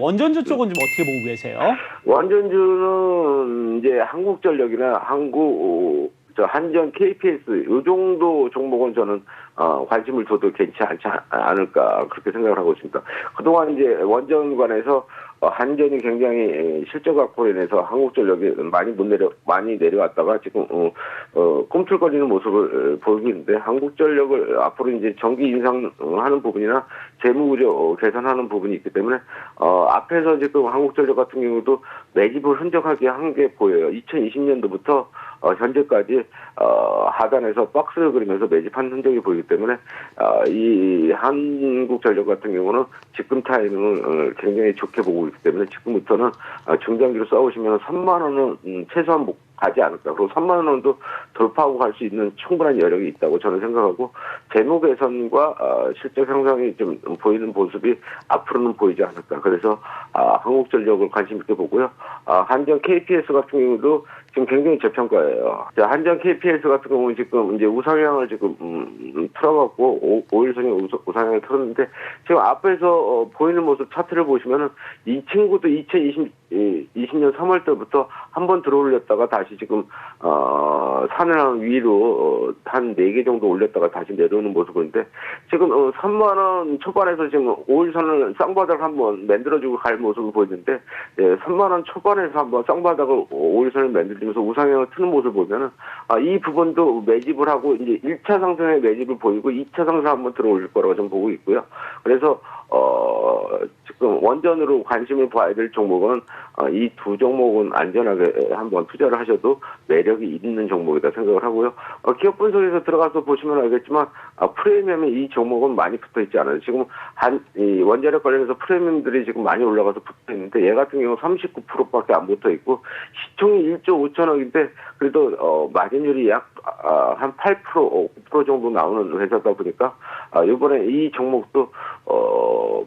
원전주 쪽은 좀 어떻게 보고 계세요? 원전주는 이제 한국전력이나 한국 저 한전 KPS 이 정도 종목은 저는 어, 관심을 둬도 괜찮지 않- 않을까 그렇게 생각을 하고 있습니다. 그동안 이제 원전 관에서 어, 한전이 굉장히 실적 악화로 인해서 한국전력이 많이 못 내려 많이 내려왔다가 지금 어, 어, 꿈틀거리는 모습을 어, 보이고 있는데 한국전력을 앞으로 이제 전기 인상하는 부분이나 재무구조 어, 개선하는 부분이 있기 때문에 어, 앞에서 지금 한국전력 같은 경우도 매집을 흔적하게 한 게 보여요. 2020년도부터 어, 현재까지 어, 하단에서 박스를 그리면서 매집한 흔적이 보이기 때문에 어, 이 한국전력 같은 경우는 지금 타이밍을 어, 굉장히 좋게 보고 있기 때문에 지금부터는 어, 중장기로 싸우시면 3만 원은 음, 최소한 못 가지 않을까. 그리고 3만 원도 돌파하고 갈 수 있는 충분한 여력이 있다고 저는 생각하고 재무 개선과 어, 실적 향상이 좀 보이는 모습이 앞으로는 보이지 않을까. 그래서 아, 한국전력을 관심 있게 보고요. 아, 한전 KPS 같은 경우도 지금 굉장히 저평가예요. 자, 한전 KPS 같은 경우는 지금 이제 우상향을 지금 음, 틀어갖고 오, 일선이 우상향을 틀었는데 지금 앞에서 어, 보이는 모습 차트를 보시면은 이 친구도 2020 20년 3월 때부터 한 번 들어올렸다가 다시 지금 어 산을 위로 어, 한 4개 정도 올렸다가 다시 내려오는 모습인데 지금 어 3만 원 초반에서 지금 5일선을 쌍바닥을 한번 만들어주고 갈 모습을 보이는데 예, 3만 원 초반에서 한번 쌍바닥을 5일선을 만들 면서 우상향을 트는 모습을 보면은 아, 이 부분도 매집을 하고 이제 1차 상승의 매집을 보이고 2차 상승 한번 들어올 거라고 좀 보고 있고요. 그래서 어 지금 원전으로 관심을 봐야 될 종목은 어, 이 두 종목은 안전하게 한번 투자를 하셔도 매력이 있는 종목이다 생각을 하고요. 어, 기업 분석에서 들어가서 보시면 알겠지만 아, 프리미엄이 이 종목은 많이 붙어 있지 않아요. 지금 한 이 원자력 관련해서 프리미엄들이 지금 많이 올라가서 붙어 있는데 얘 같은 경우 39%밖에 안 붙어 있고 시총이 1조 5천억인데 그래도 어, 마진율이 약한8% 9% 정도 나오는 회사다 보니까 아, 이번에 이 종목도 어,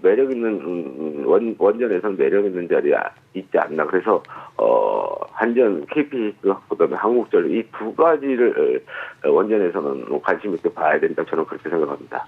매력 있는 음, 원 원전에서는 매력 있는 자리에 있지 않나 그래서 어, 한전 KPS 그다음에 한국전력 이두 가지를 어, 원전에서는 관심 있게 봐야 된다 저는 그렇게 생각합니다.